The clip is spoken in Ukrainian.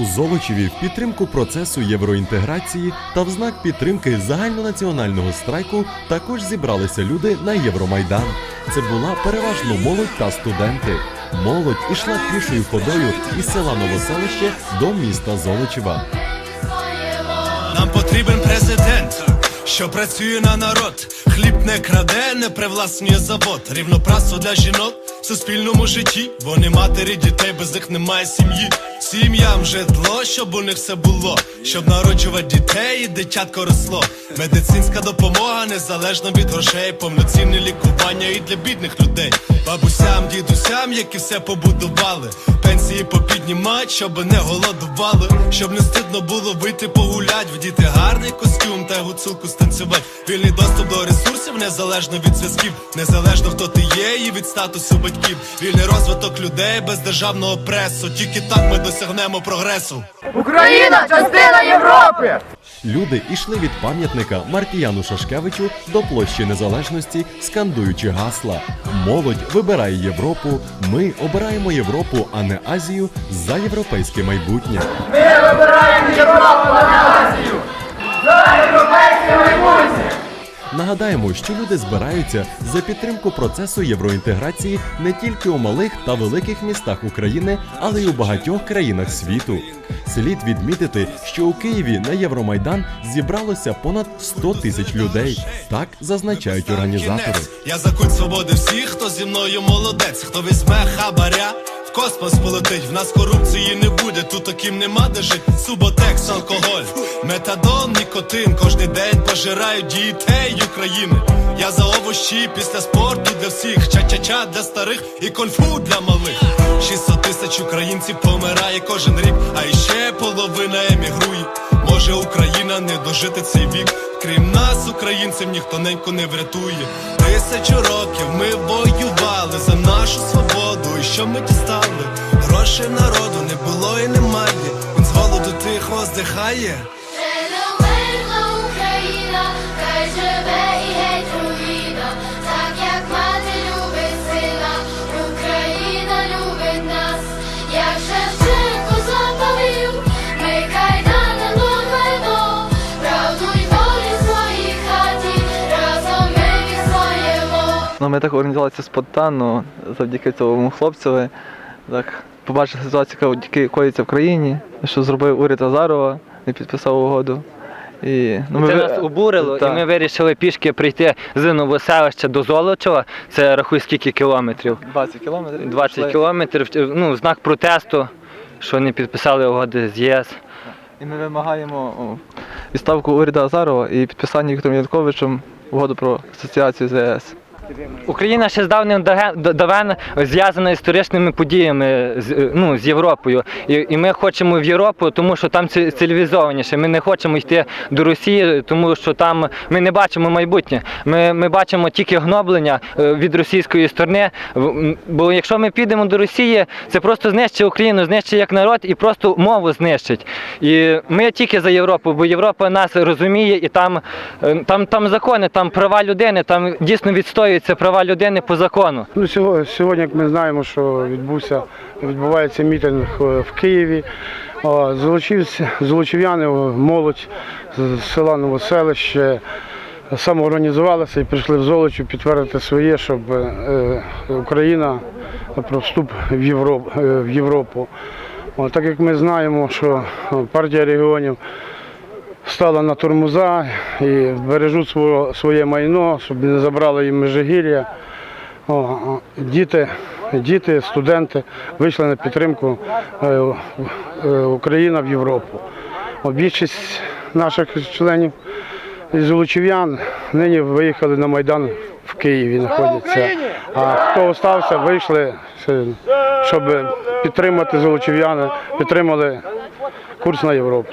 у Золочеві в підтримку процесу євроінтеграції та в знак підтримки загальнонаціонального страйку також зібралися люди на Євромайдан. Це була переважно молодь та студенти. Молодь ішла пішою ходою із села Новоселище до міста Золочева. Нам потрібен президент, що працює на народ. Хліб не краде, не привласнює завод. Рівноправство для жінок в суспільному житті. Вони матері дітей, без них немає сім'ї. Сім'ям житло, щоб у них все було, щоб народжувати дітей і дитятко росло. Медицинська допомога незалежно від грошей, повноцінне лікування і для бідних людей. Бабусям, дідусям, які все побудували. Пенсії попіднімать, щоб не голодували, щоб не стидно було вийти погулять, вдіти гарний костюм та гуцулку станцювати. Вільний доступ до ресурсів незалежно від зв'язків, незалежно хто ти є, і від статусу батьків. Вільний розвиток людей без державного пресу. Тільки так ми досягнемо прогресу. Україна частина Європи! Люди йшли від пам'ятника Маркіяну Шашкевичу до площі Незалежності, скандуючи гасла. Молодь вибирає Європу. Ми обираємо Європу, а не Азію за європейське майбутнє. Ми вибираємо Європу на Азію! За європейське майбутнє! Нагадаємо, що люди збираються за підтримку процесу євроінтеграції не тільки у малих та великих містах України, але й у багатьох країнах світу. Слід відмітити, що у Києві на Євромайдан зібралося понад 100 тисяч людей. Так зазначають організатори. Я за культ свободи всіх, хто зі мною молодець, хто візьме хабаря. В космос полетить, в нас корупції не буде, тут таким нема де жить. Суботекс, алкоголь, метадон, нікотин. Кожний день пожирають дітей України. Я за овощі після спорту для всіх. Ча-ча-ча для старих і конфу для малих. 600 тисяч українців помирає кожен рік, а іще половина емігрує. Може Україна не дожити цей вік Крім нас, українців, ніхто неньку не врятує. Тисячу років ми воювали за нашу свободу. І що ми дістали? Грошей народу не було і немає. Він з голоду тихо здихає ми так організувалися спонтанно завдяки цьому хлопцеві. Так, побачили ситуацію, яка коїться в країні, що зробив уряд Азарова і підписав угоду. І, ну, Це нас обурило, Так. і ми вирішили пішки прийти з Новоселища до Золочева. Це рахуй скільки кілометрів? 20 кілометрів. 20 пішли. кілометрів. Ну, в знак протесту, що не підписали угоди з ЄС. І ми вимагаємо відставку уряду Азарова і підписання Віктором Януковичем угоду про асоціацію з ЄС. Україна ще з давним давен зв'язана історичними подіями з, е, ну, з Європою. І, і ми хочемо в Європу, тому що там цивілізованіше. Ми не хочемо йти до Росії, тому що там ми не бачимо майбутнє. Ми, ми бачимо тільки гноблення е, від російської сторони. Бо якщо ми підемо до Росії, це просто знищить Україну, знищить як народ і просто мову знищить. І ми тільки за Європу, бо Європа нас розуміє, і там, е, там, там закони, там права людини, там дійсно відстоюються права людини по закону. Ну, сьогодні, як ми знаємо, що відбувся, відбувається мітинг е, в Києві. Золочів'яни, молодь з села Новоселище самоорганізувалися і прийшли в Золочів підтвердити своє, щоб е, Україна про вступ в Європу. В Європу. Так як ми знаємо, що партія регіонів стала на тормоза і бережуть своє, своє майно, щоб не забрали їм межигір'я. Діти, діти, студенти вийшли на підтримку е, е, Україна в Європу. Більшість наших членів із Золочів'ян нині виїхали на Майдан в Києві знаходяться. А хто остався, вийшли, е, щоб підтримати золочів'яни, підтримали курс на Європу.